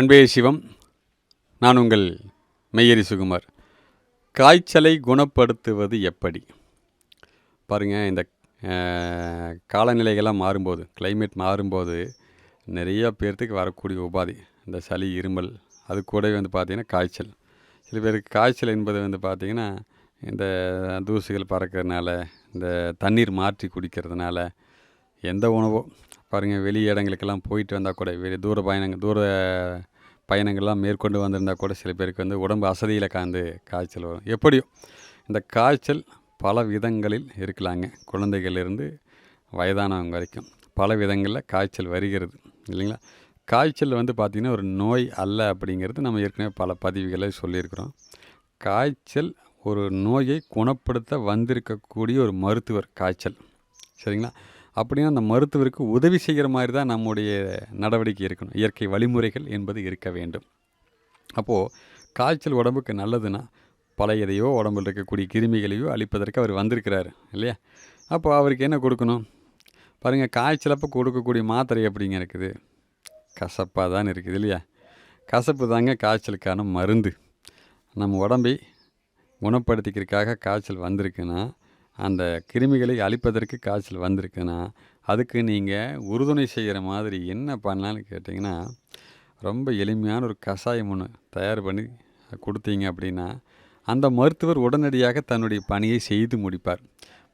அன்பே சிவம் நான் உங்கள் மெய்யரி சுகுமார். காய்ச்சலை குணப்படுத்துவது எப்படி? பாருங்கள் இந்த காலநிலைகள்லாம் மாறும்போது கிளைமேட் மாறும்போது நிறைய பேர்த்துக்கு வரக்கூடிய உபாதை இந்த சளி இருமல் அது கூடவே வந்து பார்த்திங்கன்னா காய்ச்சல். சில பேருக்கு காய்ச்சல் என்பது வந்து பார்த்திங்கன்னா இந்த தூசுகள் பறக்கிறதுனால இந்த தண்ணீர் மாற்றி குடிக்கிறதுனால எந்த உணவோ பாருங்கள் வெளி இடங்களுக்கெல்லாம் போயிட்டு வந்தால் கூட வெளி தூர பயணங்கள் தூர பயணங்கள்லாம் மேற்கொண்டு வந்திருந்தால் கூட சில பேருக்கு வந்து உடம்பு அசதியில் காந்து காய்ச்சல் வரும். எப்படியும் இந்த காய்ச்சல் பல விதங்களில் இருக்கலாங்க. குழந்தைகளிலிருந்து வயதானவங்க வரைக்கும் பல விதங்களில் காய்ச்சல் வருகிறது இல்லைங்களா? காய்ச்சல் வந்து பார்த்திங்கன்னா ஒரு நோய் அல்ல அப்படிங்கிறது நம்ம ஏற்கனவே பல பதிவுகளை சொல்லியிருக்கிறோம். காய்ச்சல் ஒரு நோயை குணப்படுத்த வந்திருக்கக்கூடிய ஒரு மருத்துவர் காய்ச்சல் சரிங்களா? அப்படின்னா அந்த மருத்துவருக்கு உதவி செய்கிற மாதிரி தான் நம்முடைய நடவடிக்கை இருக்கணும். இயற்கை வழிமுறைகள் என்பது இருக்க வேண்டும். அப்போது காய்ச்சல் உடம்புக்கு நல்லதுன்னா பழையதையோ உடம்பில் இருக்கக்கூடிய கிருமிகளையோ அழிப்பதற்கு அவர் வந்திருக்கிறாரு இல்லையா? அப்போ அவருக்கு என்ன கொடுக்கணும்? பாருங்கள் காய்ச்சலப்போ கொடுக்கக்கூடிய மாத்திரை எப்படிங்க இருக்குது? கசப்பாக தான் இருக்குது இல்லையா? கசப்பு தாங்க காய்ச்சலுக்கான மருந்து. நம்ம உடம்பை குணப்படுத்திக்கிறதுக்காக காய்ச்சல் வந்திருக்குன்னா அந்த கிருமிகளை அழிப்பதற்கு காய்ச்சல் வந்திருக்குன்னா அதுக்கு நீங்கள் உறுதுணை செய்கிற மாதிரி என்ன பண்ணலான்னு கேட்டிங்கன்னா ரொம்ப எளிமையான ஒரு கஷாயம் ஒன்று தயார் பண்ணி கொடுத்தீங்க அப்படின்னா அந்த மருத்துவர் உடனடியாக தன்னுடைய பணியை செய்து முடிப்பார்.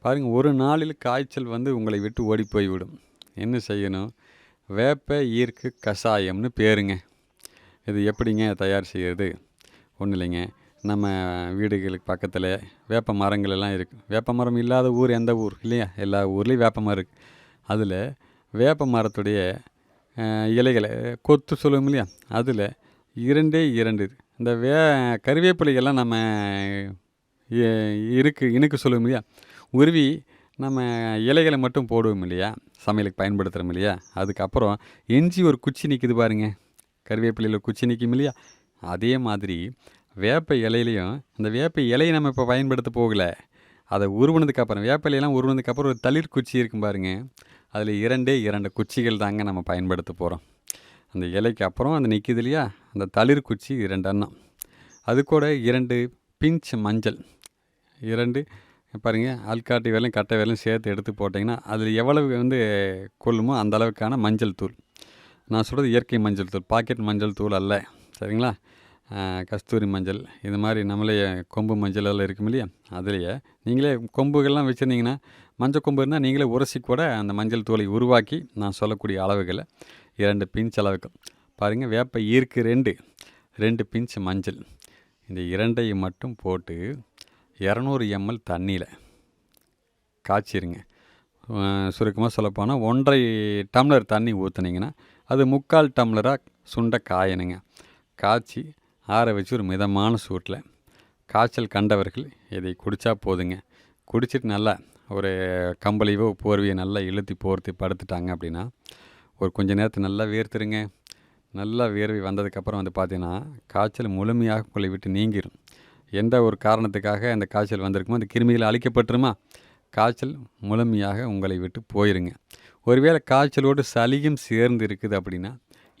பாருங்கள் ஒரு நாளில் காய்ச்சல் வந்து உங்களை விட்டு ஓடி போய்விடும். என்ன செய்யணும்? வேப்ப ஈர்க்கு கஷாயம்னு பேருங்க. இது எப்படிங்க தயார் செய்கிறது ஒன்றும் இல்லைங்க. நம்ம வீடுகளுக்கு பக்கத்தில் வேப்ப மரங்கள் எல்லாம் இருக்குது வேப்ப மரம் இல்லாத ஊர் எந்த ஊர்? இல்லையா? எல்லா ஊர்லேயும் வேப்ப மரம் இருக்குது அதில் வேப்ப மரத்துடைய இலைகளை கொத்து சொல்லுவோம் இல்லையா? அதில் இரண்டே இரண்டு இந்த வே கருவேப்பிலைகள்லாம் நம்ம இருக்கு இனுக்கு சொல்லுவோம் இல்லையா? உருவி நம்ம இலைகளை மட்டும் போடுவோம் இல்லையா? சமையலுக்கு பயன்படுத்துகிறோம் இல்லையா? அதுக்கப்புறம் எஞ்சி ஒரு குச்சி நிற்கிது பாருங்க. கருவேப்பிலையில் குச்சி நிற்கும் இல்லையா? அதே மாதிரி வேப்ப இலையிலையும் இந்த வேப்ப இலையை நம்ம இப்போ பயன்படுத்த போகல. அதை உருவனதுக்கப்புறம் வேப்ப இலையெல்லாம் உருவினதுக்கு அப்புறம் ஒரு தளிர் குச்சி இருக்கும் பாருங்க. அதில் இரண்டே இரண்டு குச்சிகள் தாங்க நம்ம பயன்படுத்த போகிறோம் அந்த இலைக்கு அப்புறம் அந்த நிற்கிது இல்லையா? அந்த தளிர் குச்சி இரண்டு அண்ணம். அது கூட இரண்டு பிஞ்ச் மஞ்சள். இரண்டு பாருங்கள் ஆள்காட்டி வேலையும் கட்டை வேலையும் சேர்த்து எடுத்து போட்டிங்கன்னா அதில் எவ்வளவு வந்து கொள்ளுமோ அந்த அளவுக்கான மஞ்சள் தூள். நான் சொல்கிறது இயற்கை மஞ்சள் தூள் பாக்கெட் மஞ்சள் தூள் அல்ல. சரிங்களா? கஸ்தூரி மஞ்சள். இது மாதிரி நம்மளே கொம்பு மஞ்சள் எல்லாம் இருக்கும் இல்லையா? அதுலேயே நீங்களே கொம்புகள்லாம் வச்சுருந்தீங்கன்னா மஞ்சள் கொம்பு இருந்தால் நீங்களே உரசி கூட அந்த மஞ்சள் தூளை உருவாக்கி நான் சொல்லக்கூடிய அளவுகளை இரண்டு பிஞ்ச் அளவுக்கு. பாருங்கள் வேப்ப ஈர்க்கு ரெண்டு ரெண்டு பிஞ்ச் மஞ்சள். இந்த இரண்டையும் மட்டும் போட்டு இரநூறு எம்எல் தண்ணியில் காய்ச்சிருங்க. சுருக்கமாக சொல்லப்போனால் ஒன்றரை டம்ளர் தண்ணி ஊற்றுனீங்கன்னா அது முக்கால் டம்ளராக சுண்ட காயணுங்க. காய்ச்சி ஆற வச்சு ஒரு மிதமான சூட்டில் காய்ச்சல் கண்டவர்கள் இதை குடித்தா போதுங்க. குடிச்சிட்டு நல்லா ஒரு கம்பளியோ போர்வையை நல்லா இழுத்தி போர்த்தி படுத்துட்டாங்க அப்படின்னா ஒரு கொஞ்ச நேரத்தை நல்லா வேர்த்துருங்க. நல்லா வேர்வை வந்ததுக்கப்புறம் வந்து பார்த்தீங்கன்னா காய்ச்சல் முழுமையாக உங்களை விட்டு நீங்கிடும் எந்த ஒரு காரணத்துக்காக அந்த காய்ச்சல் வந்திருக்குமோ அந்த கிருமிகள் அழிக்கப்பட்டுருமா? காய்ச்சல் முழுமையாக உங்களை விட்டு போயிருங்க. ஒருவேளை காய்ச்சலோடு சளியும் சேர்ந்து இருக்குது அப்படின்னா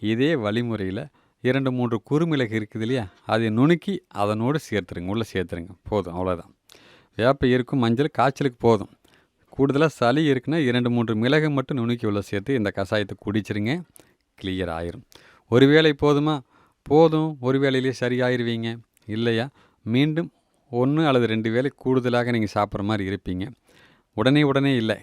இதே வழிமுறையில் இரண்டு மூன்று குறுமிளகு இருக்குது இல்லையா? அதை நுணுக்கி அதனோடு சேர்த்துருங்க. உள்ளே சேர்த்துருங்க. போதும். அவ்வளோதான் வேப்ப இருக்கும் மஞ்சள் காய்ச்சலுக்கு போதும். கூடுதலாக சளி இருக்குன்னா இரண்டு மூன்று மிளகு மட்டும் நுணுக்கி உள்ள சேர்த்து இந்த கஷாயத்தை குடிச்சிருங்க. கிளியர் ஆயிரும். ஒரு வேளை போதுமா? போதும். ஒரு வேளையிலேயே சரியாயிருவீங்க. இல்லையா? மீண்டும் ஒன்று அல்லது ரெண்டு வேளை கூடுதலாக நீங்கள் சாப்பிட்ற மாதிரி இருப்பீங்க. உடனே உடனே இல்லை.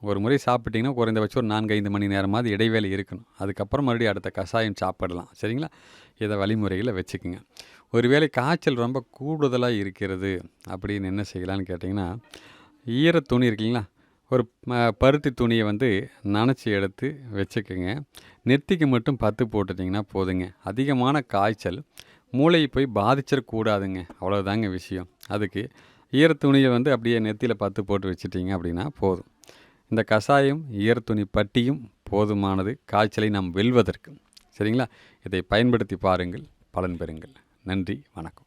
ஒரு முறை சாப்பிட்டிங்கன்னா குறைந்தபட்சம் ஒரு நான்கு ஐந்து மணி நேரமாவது இடைவேளை இருக்கணும். அதுக்கப்புறம் மறுபடியும் அடுத்த கஷாயம் சாப்பிடலாம். சரிங்களா? இதை வழிமுறையில் வச்சுக்கோங்க. ஒருவேளை காய்ச்சல் ரொம்ப கூடுதலாக இருக்கிறது அப்படின்னு என்ன செய்யலான்னு கேட்டிங்கன்னா ஈர துணி இருக்குங்களா ஒரு பருத்தி துணியை வந்து நனைச்சி எடுத்து வச்சுக்கோங்க. நெத்திக்கு மட்டும் பத்து போட்டுட்டிங்கன்னா போதுங்க. அதிகமான காய்ச்சல் மூளையை போய் பாதிச்சிடக்கூடாதுங்க. அவ்வளோதாங்க விஷயம். அதுக்கு ஈர துணியை வந்து அப்படியே நெத்தியில் பத்து போட்டு வச்சிட்டிங்க அப்படின்னா போதும். இந்த கஷாயம் ஈரத்துணி பட்டியும் போதுமானது. காய்ச்சலை நாம் வெல்வதற்கு. சரிங்களா? இதை பயன்படுத்தி பாருங்கள் பலன் பெறுங்கள். நன்றி வணக்கம்.